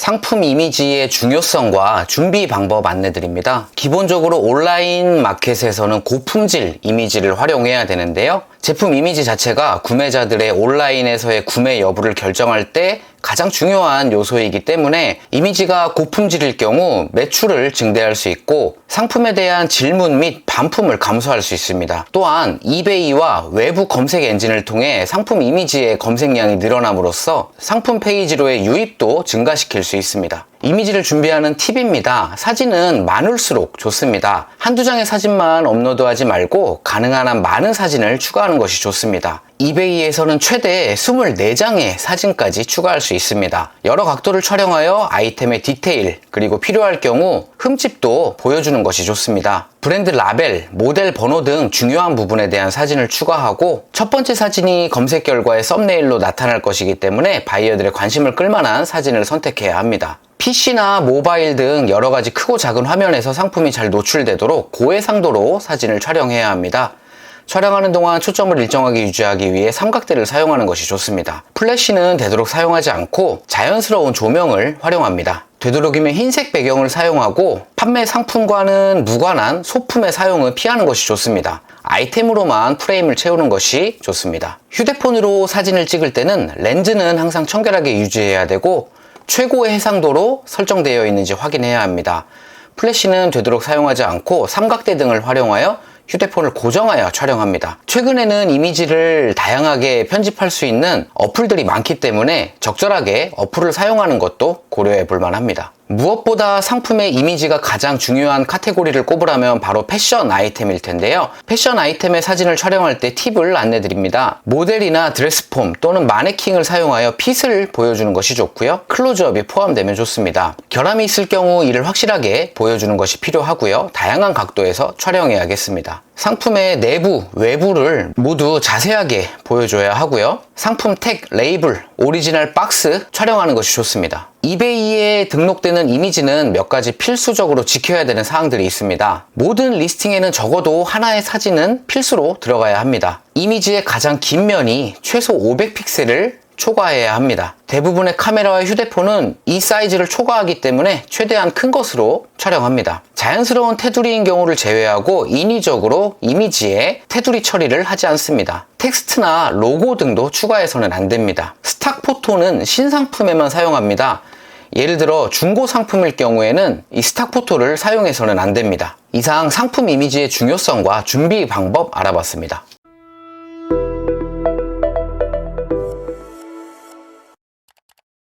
상품 이미지의 중요성과 준비 방법 안내드립니다. 기본적으로 온라인 마켓에서는 고품질 이미지를 활용해야 되는데요. 제품 이미지 자체가 구매자들의 온라인에서의 구매 여부를 결정할 때 가장 중요한 요소이기 때문에 이미지가 고품질일 경우 매출을 증대할 수 있고 상품에 대한 질문 및 반품을 감소할 수 있습니다. 또한 이베이와 외부 검색 엔진을 통해 상품 이미지의 검색량이 늘어남으로써 상품 페이지로의 유입도 증가시킬 수 있습니다. 이미지를 준비하는 팁입니다. 사진은 많을수록 좋습니다. 한두 장의 사진만 업로드하지 말고 가능한 한 많은 사진을 추가하는 것이 좋습니다. 이베이에서는 최대 24장의 사진까지 추가할 수 있습니다. 여러 각도를 촬영하여 아이템의 디테일, 그리고 필요할 경우 흠집도 보여주는 것이 좋습니다. 브랜드 라벨, 모델 번호 등 중요한 부분에 대한 사진을 추가하고 첫 번째 사진이 검색 결과의 썸네일로 나타날 것이기 때문에 바이어들의 관심을 끌만한 사진을 선택해야 합니다. PC나 모바일 등 여러 가지 크고 작은 화면에서 상품이 잘 노출되도록 고해상도로 사진을 촬영해야 합니다. 촬영하는 동안 초점을 일정하게 유지하기 위해 삼각대를 사용하는 것이 좋습니다. 플래시는 되도록 사용하지 않고 자연스러운 조명을 활용합니다. 되도록이면 흰색 배경을 사용하고 판매 상품과는 무관한 소품의 사용은 피하는 것이 좋습니다. 아이템으로만 프레임을 채우는 것이 좋습니다. 휴대폰으로 사진을 찍을 때는 렌즈는 항상 청결하게 유지해야 되고 최고의 해상도로 설정되어 있는지 확인해야 합니다. 플래시는 되도록 사용하지 않고 삼각대 등을 활용하여 휴대폰을 고정하여 촬영합니다. 최근에는 이미지를 다양하게 편집할 수 있는 어플들이 많기 때문에 적절하게 어플을 사용하는 것도 고려해 볼 만합니다. 무엇보다 상품의 이미지가 가장 중요한 카테고리를 꼽으라면 바로 패션 아이템일 텐데요. 패션 아이템의 사진을 촬영할 때 팁을 안내드립니다. 모델이나 드레스폼 또는 마네킹을 사용하여 핏을 보여주는 것이 좋고요. 클로즈업이 포함되면 좋습니다. 결함이 있을 경우 이를 확실하게 보여주는 것이 필요하고요. 다양한 각도에서 촬영해야겠습니다. 상품의 내부, 외부를 모두 자세하게 보여줘야 하고요. 상품 택, 레이블, 오리지널 박스 촬영하는 것이 좋습니다. 이베이에 등록되는 이미지는 몇 가지 필수적으로 지켜야 되는 사항들이 있습니다. 모든 리스팅에는 적어도 하나의 사진은 필수로 들어가야 합니다. 이미지의 가장 긴 면이 최소 500픽셀을 초과해야 합니다. 대부분의 카메라와 휴대폰은 이 사이즈를 초과하기 때문에 최대한 큰 것으로 촬영합니다. 자연스러운 테두리인 경우를 제외하고 인위적으로 이미지에 테두리 처리를 하지 않습니다. 텍스트나 로고 등도 추가해서는 안 됩니다. 스탁 포토는 신상품에만 사용합니다. 예를 들어 중고 상품일 경우에는 이 스탁 포토를 사용해서는 안 됩니다. 이상 상품 이미지의 중요성과 준비 방법 알아봤습니다.